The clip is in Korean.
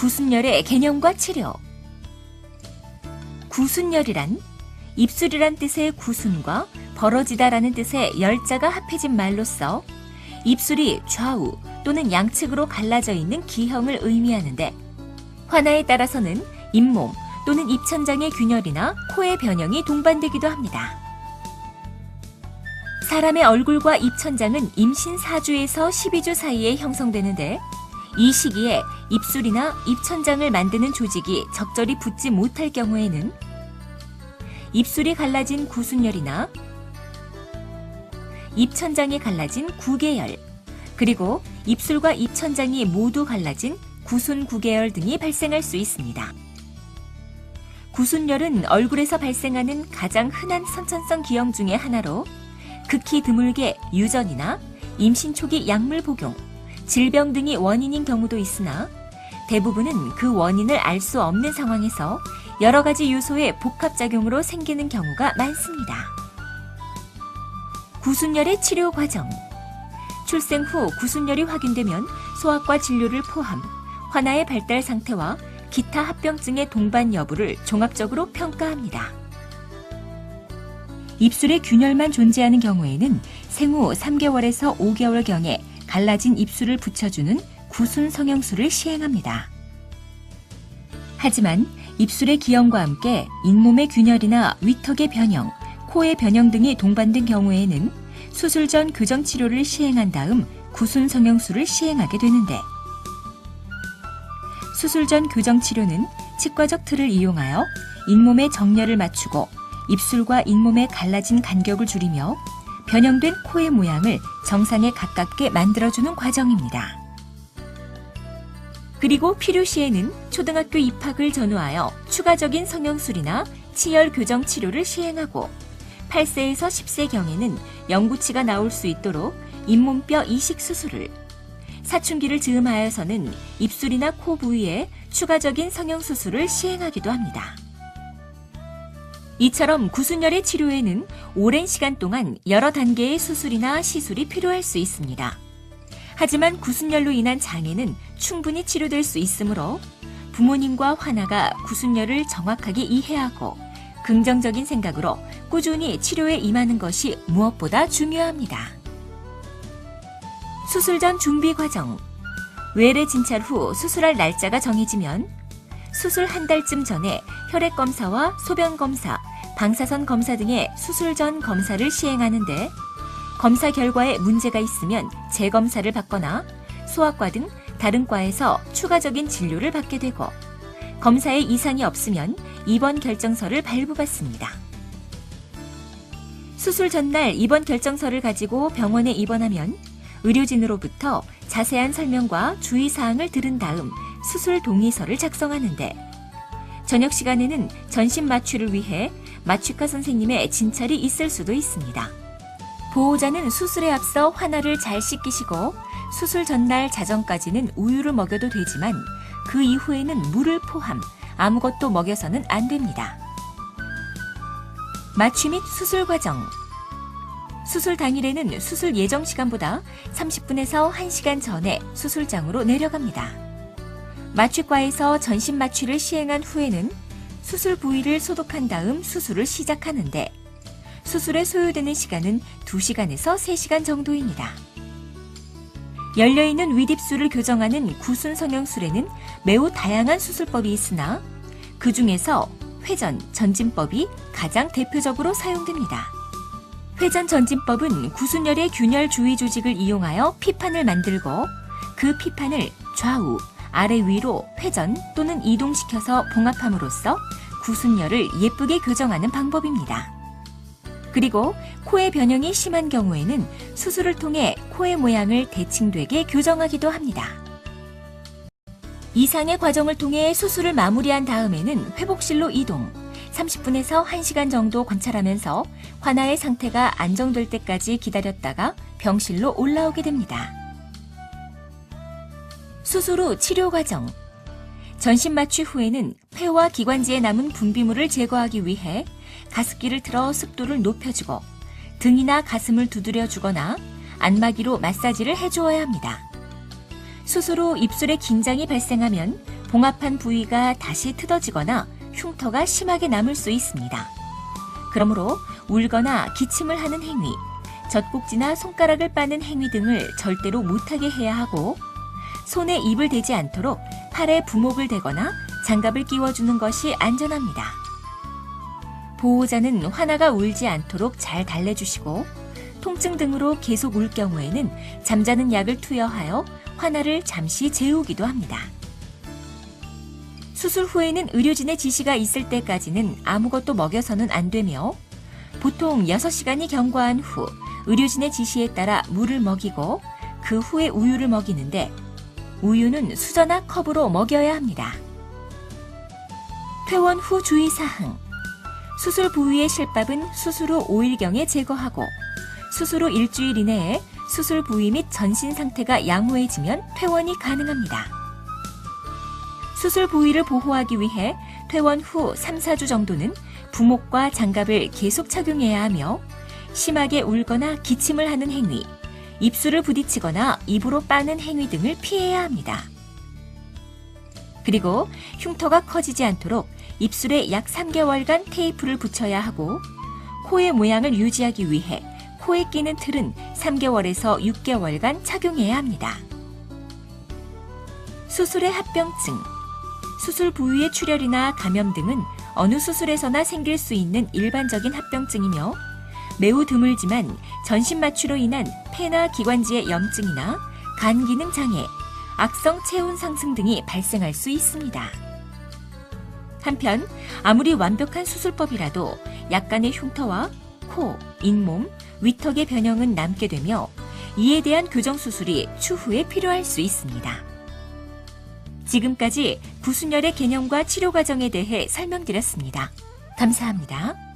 구순열의 개념과 치료. 구순열이란 입술이란 뜻의 구순과 벌어지다라는 뜻의 열자가 합해진 말로써 입술이 좌우 또는 양측으로 갈라져 있는 기형을 의미하는데 환아에 따라서는 잇몸 또는 입천장의 균열이나 코의 변형이 동반되기도 합니다. 사람의 얼굴과 입천장은 임신 4주에서 12주 사이에 형성되는데 이 시기에 입술이나 입천장을 만드는 조직이 적절히 붙지 못할 경우에는 입술이 갈라진 구순열이나 입천장이 갈라진 구개열, 그리고 입술과 입천장이 모두 갈라진 구순구개열 등이 발생할 수 있습니다. 구순열은 얼굴에서 발생하는 가장 흔한 선천성 기형 중의 하나로 극히 드물게 유전이나 임신 초기 약물 복용, 질병 등이 원인인 경우도 있으나 대부분은 그 원인을 알 수 없는 상황에서 여러 가지 요소의 복합작용으로 생기는 경우가 많습니다. 구순열의 치료 과정. 출생 후 구순열이 확인되면 소아과 진료를 포함 환아의 발달 상태와 기타 합병증의 동반 여부를 종합적으로 평가합니다. 입술에 균열만 존재하는 경우에는 생후 3개월에서 5개월경에 갈라진 입술을 붙여주는 구순 성형술을 시행합니다. 하지만 입술의 기형과 함께 잇몸의 균열이나 위턱의 변형, 코의 변형 등이 동반된 경우에는 수술 전 교정 치료를 시행한 다음 구순 성형술을 시행하게 되는데 수술 전 교정 치료는 치과적 틀을 이용하여 잇몸의 정렬을 맞추고 입술과 잇몸의 갈라진 간격을 줄이며 변형된 코의 모양을 정상에 가깝게 만들어주는 과정입니다. 그리고 필요시에는 초등학교 입학을 전후하여 추가적인 성형술이나 치열 교정 치료를 시행하고 8세에서 10세경에는 영구치가 나올 수 있도록 잇몸뼈 이식 수술을 사춘기를 즈음하여서는 입술이나 코 부위에 추가적인 성형수술을 시행하기도 합니다. 이처럼 구순열의 치료에는 오랜 시간 동안 여러 단계의 수술이나 시술이 필요할 수 있습니다. 하지만 구순열로 인한 장애는 충분히 치료될 수 있으므로 부모님과 환아가 구순열을 정확하게 이해하고 긍정적인 생각으로 꾸준히 치료에 임하는 것이 무엇보다 중요합니다. 수술 전 준비 과정. 외래 진찰 후 수술할 날짜가 정해지면 수술 한 달쯤 전에 혈액 검사와 소변 검사, 방사선 검사 등의 수술 전 검사를 시행하는데 검사 결과에 문제가 있으면 재검사를 받거나 소아과 등 다른 과에서 추가적인 진료를 받게 되고 검사에 이상이 없으면 입원 결정서를 발부받습니다. 수술 전날 입원 결정서를 가지고 병원에 입원하면 의료진으로부터 자세한 설명과 주의사항을 들은 다음 수술 동의서를 작성하는데 저녁 시간에는 전신 마취를 위해 마취과 선생님의 진찰이 있을 수도 있습니다. 보호자는 수술에 앞서 환아를 잘 씻기시고 수술 전날 자정까지는 우유를 먹여도 되지만 그 이후에는 물을 포함 아무것도 먹여서는 안 됩니다. 마취 및 수술 과정. 수술 당일에는 수술 예정 시간보다 30분에서 1시간 전에 수술장으로 내려갑니다. 마취과에서 전신 마취를 시행한 후에는 수술 부위를 소독한 다음 수술을 시작하는데 수술에 소요되는 시간은 2시간에서 3시간 정도입니다. 열려있는 윗입술을 교정하는 구순 성형술에는 매우 다양한 수술법이 있으나 그 중에서 회전, 전진법이 가장 대표적으로 사용됩니다. 회전 전진법은 구순열의 균열 주위 조직을 이용하여 피판을 만들고 그 피판을 좌우, 아래 위로 회전 또는 이동시켜서 봉합함으로써 구순열을 예쁘게 교정하는 방법입니다. 그리고 코의 변형이 심한 경우에는 수술을 통해 코의 모양을 대칭되게 교정하기도 합니다. 이상의 과정을 통해 수술을 마무리한 다음에는 회복실로 이동. 30분에서 1시간 정도 관찰하면서 환아의 상태가 안정될 때까지 기다렸다가 병실로 올라오게 됩니다. 수술 후 치료 과정. 전신 마취 후에는 폐와 기관지에 남은 분비물을 제거하기 위해 가습기를 틀어 습도를 높여주고 등이나 가슴을 두드려 주거나 안마기로 마사지를 해주어야 합니다. 수술 후 입술에 긴장이 발생하면 봉합한 부위가 다시 트어지거나 흉터가 심하게 남을 수 있습니다. 그러므로 울거나 기침을 하는 행위, 젖꼭지나 손가락을 빠는 행위 등을 절대로 못하게 해야 하고 손에 입을 대지 않도록 팔에 부목을 대거나 장갑을 끼워주는 것이 안전합니다. 보호자는 화나가 울지 않도록 잘 달래주시고 통증 등으로 계속 울 경우에는 잠자는 약을 투여하여 화나를 잠시 재우기도 합니다. 수술 후에는 의료진의 지시가 있을 때까지는 아무것도 먹여서는 안 되며 보통 6시간이 경과한 후 의료진의 지시에 따라 물을 먹이고 그 후에 우유를 먹이는데 우유는 수저나 컵으로 먹여야 합니다. 퇴원 후 주의사항 수술 부위의 실밥은 수술 후 5일경에 제거하고 수술 후 일주일 이내에 수술 부위 및 전신 상태가 양호해지면 퇴원이 가능합니다. 수술 부위를 보호하기 위해 퇴원 후 3, 4주 정도는 부목과 장갑을 계속 착용해야 하며 심하게 울거나 기침을 하는 행위, 입술을 부딪히거나 입으로 빠는 행위 등을 피해야 합니다. 그리고 흉터가 커지지 않도록 입술에 약 3개월간 테이프를 붙여야 하고 코의 모양을 유지하기 위해 코에 끼는 틀은 3개월에서 6개월간 착용해야 합니다. 수술의 합병증 수술 부위의 출혈이나 감염 등은 어느 수술에서나 생길 수 있는 일반적인 합병증이며 매우 드물지만 전신 마취로 인한 폐나 기관지의 염증이나 간 기능 장애, 악성 체온 상승 등이 발생할 수 있습니다. 한편 아무리 완벽한 수술법이라도 약간의 흉터와 코, 잇몸, 위턱의 변형은 남게 되며 이에 대한 교정 수술이 추후에 필요할 수 있습니다. 지금까지 구순열의 개념과 치료 과정에 대해 설명드렸습니다. 감사합니다.